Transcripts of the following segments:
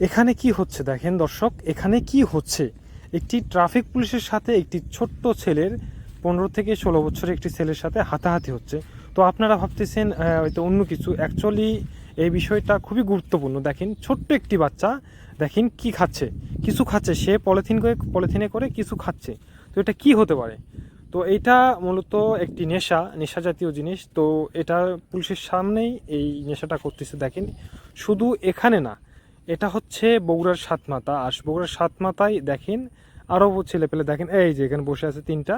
এখানে কি হচ্ছে দেখেন দর্শক, এখানে কি হচ্ছে? একটি ট্রাফিক পুলিশের সাথে একটি ছোট্ট ছেলের পনেরো থেকে ষোলো বছরের একটি ছেলের সাথে হাতাহাতি হচ্ছে। তো আপনারা ভাবতেছেন হয়তো অন্য কিছু। অ্যাকচুয়ালি এই বিষয়টা খুবই গুরুত্বপূর্ণ। দেখেন, ছোট্ট একটি বাচ্চা, দেখেন কি খাচ্ছে। কিছু খাচ্ছে সে, পলিথিন করে, পলিথিনে করে কিছু খাচ্ছে। তো এটা কি হতে পারে? তো এটা মূলত একটি নেশা নেশা জাতীয় জিনিস। তো এটা পুলিশের সামনেই এই নেশাটা করতেছে। দেখেন, শুধু এখানে না এটা হচ্ছে বগুড়ার সাতমাতা। আর বগুড়ার সাতমাতায় দেখেন আরও ছেলে পেলে দেখেন, এই যে এখানে বসে আছে তিনটা।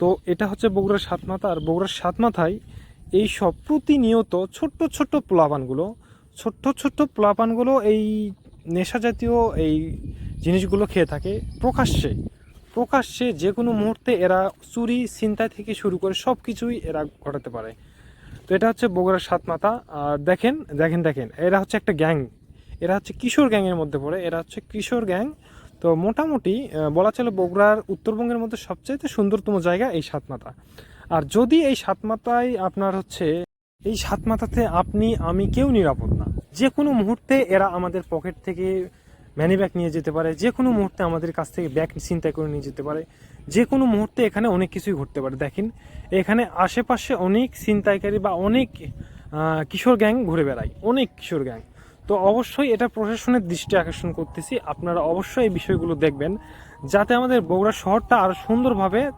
তো এটা হচ্ছে বগুড়ার সাতমাতা। আর বগুড়ার সাতমাথায় এই সব প্রতিনিয়ত ছোট্ট ছোট্ট প্লাবানগুলো ছোট্ট ছোট্ট প্লাবানগুলো এই নেশা জাতীয় এই জিনিসগুলো খেয়ে থাকে প্রকাশ্যে। প্রকাশ্যে যে কোনো মুহূর্তে এরা চুরি চিন্তা থেকে শুরু করে সব কিছুই এরা ঘটাতে পারে। তো এটা হচ্ছে বগুড়ার সাতমাতা। আর দেখেন দেখেন দেখেন, এরা হচ্ছে একটা গ্যাং। এরা হচ্ছে কিশোর গ্যাংয়ের মধ্যে পড়ে। এরা হচ্ছে কিশোর গ্যাং। তো মোটামুটি বলা চলে বগুড়ার উত্তরবঙ্গের মধ্যে সবচাইতে সুন্দরতম জায়গা এই সাতমাতা। আর যদি এই সাতমাতায় আপনার হচ্ছে, এই সাতমাতাতে আপনি, আমি কেউ নিরাপদ না। যে কোনো মুহূর্তে এরা আমাদের পকেট থেকে ম্যানি ব্যাগ নিয়ে যেতে পারে। যে কোনো মুহূর্তে আমাদের কাছ থেকে ব্যাগ চিন্তা করে নিয়ে যেতে পারে। যে কোনো মুহূর্তে এখানে অনেক কিছুই ঘটতে পারে। দেখেন, এখানে আশেপাশে অনেক ছিনতাইকারী বা অনেক কিশোর গ্যাং ঘুরে বেড়ায়। অনেক কিশোর গ্যাং। তো অবশ্যই এটা প্রশাসনের দৃষ্টি আকর্ষণ করতেছি। আপনারা অবশ্যই এই বিষয়গুলো দেখবেন, যাতে আমাদের বগুড়া শহরটা আরও সুন্দরভাবে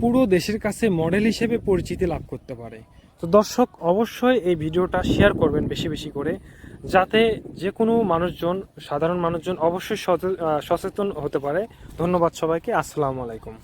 পুরো দেশের কাছে মডেল হিসেবে পরিচিতি লাভ করতে পারে। তো দর্শক, অবশ্যই এই ভিডিওটা শেয়ার করবেন বেশি বেশি করে, যাতে যে কোনো মানুষজন, সাধারণ মানুষজন অবশ্যই সচে- সচেতন হতে পারে। ধন্যবাদ সবাইকে, আসসালামু আলাইকুম।